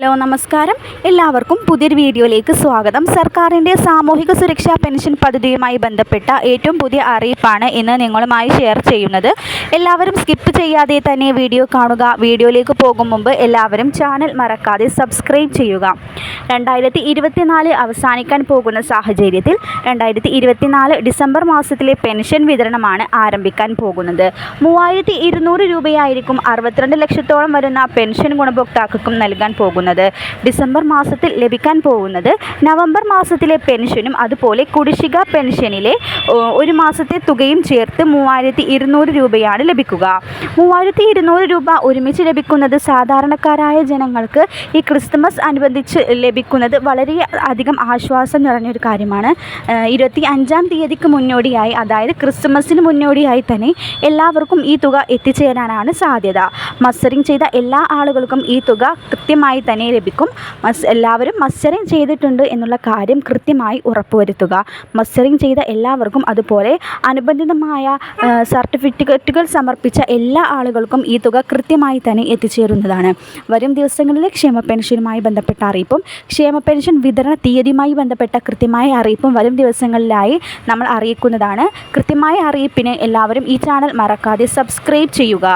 Hello നമസ്കാരം. എല്ലാവർക്കും പുതിയൊരു വീഡിയോയിലേക്ക് സ്വാഗതം. സർക്കാരിന്റെ സാമൂഹിക സുരക്ഷാ പെൻഷൻ പദ്ധതിയുമായി ബന്ധപ്പെട്ട ഏറ്റവും പുതിയ അറിയിപ്പാണ് ഇന്ന് നിങ്ങളുമായി ഷെയർ ചെയ്യുന്നത്. എല്ലാവരും സ്കിപ്പ് ചെയ്യാതെ തന്നെ വീഡിയോ കാണുക. വീഡിയോയിലേക്ക് പോകും മുമ്പ് എല്ലാവരും ചാനൽ മറക്കാതെ സബ്സ്ക്രൈബ് ചെയ്യുക. രണ്ടായിരത്തി ഇരുപത്തിനാല് അവസാനിക്കാൻ പോകുന്ന സാഹചര്യത്തിൽ രണ്ടായിരത്തി ഇരുപത്തിനാല് ഡിസംബർ മാസത്തിലെ പെൻഷൻ വിതരണമാണ് ആരംഭിക്കാൻ പോകുന്നത്. മൂവായിരത്തി ഇരുന്നൂറ് രൂപയായിരിക്കും അറുപത്തിരണ്ട് ലക്ഷത്തോളം വരുന്ന പെൻഷൻ ഗുണഭോക്താക്കൾക്കും നൽകാൻ പോകുന്നത്. ഡിസംബർ മാസത്തിൽ ലഭിക്കാൻ പോകുന്നത് നവംബർ മാസത്തിലെ പെൻഷനും അതുപോലെ കുടിശ്ശിക പെൻഷനിലെ ഒരു മാസത്തെ തുകയും ചേർത്ത് മൂവായിരത്തി ഇരുന്നൂറ് രൂപയാണ് ലഭിക്കുക. മൂവായിരത്തി ഇരുന്നൂറ് രൂപ ഒരുമിച്ച് ലഭിക്കുന്നത് സാധാരണക്കാരായ ജനങ്ങൾക്ക് ഈ ക്രിസ്തുമസ് അനുബന്ധിച്ച് ലഭിക്കുന്നത് വളരെ അധികം ആശ്വാസം നിറഞ്ഞൊരു കാര്യമാണ്. ഇരുപത്തി അഞ്ചാം തീയതിക്ക് മുന്നോടിയായി അതായത് ക്രിസ്തുമസിന് മുന്നോടിയായി തന്നെ എല്ലാവർക്കും ഈ തുക എത്തിച്ചേരാനാണ് സാധ്യത. മസ്റ്ററിങ് ചെയ്ത എല്ലാ ആളുകൾക്കും ഈ തുക കൃത്യമായി തന്നെ ലഭിക്കും. മസ് എല്ലാവരും മസ്റ്ററിങ് ചെയ്തിട്ടുണ്ട് എന്നുള്ള കാര്യം കൃത്യമായി ഉറപ്പുവരുത്തുക. മസ്റ്ററിങ് ചെയ്ത എല്ലാവർക്കും അതുപോലെ അനുബന്ധിതമായ സർട്ടിഫിക്കറ്റുകൾ സമർപ്പിച്ച എല്ലാ ആളുകൾക്കും ഈ തുക കൃത്യമായി തന്നെ എത്തിച്ചേരുന്നതാണ്. വരും ദിവസങ്ങളിൽ ക്ഷേമ പെൻഷനുമായി ബന്ധപ്പെട്ട അറിയിപ്പും ക്ഷേമ പെൻഷൻ വിതരണ തീയതിയുമായി ബന്ധപ്പെട്ട കൃത്യമായ അറിയിപ്പും വരും ദിവസങ്ങളിലായി നമ്മൾ അറിയിക്കുന്നതാണ്. കൃത്യമായ അറിയിപ്പിന് എല്ലാവരും ഈ ചാനൽ മറക്കാതെ സബ്സ്ക്രൈബ് ചെയ്യുക.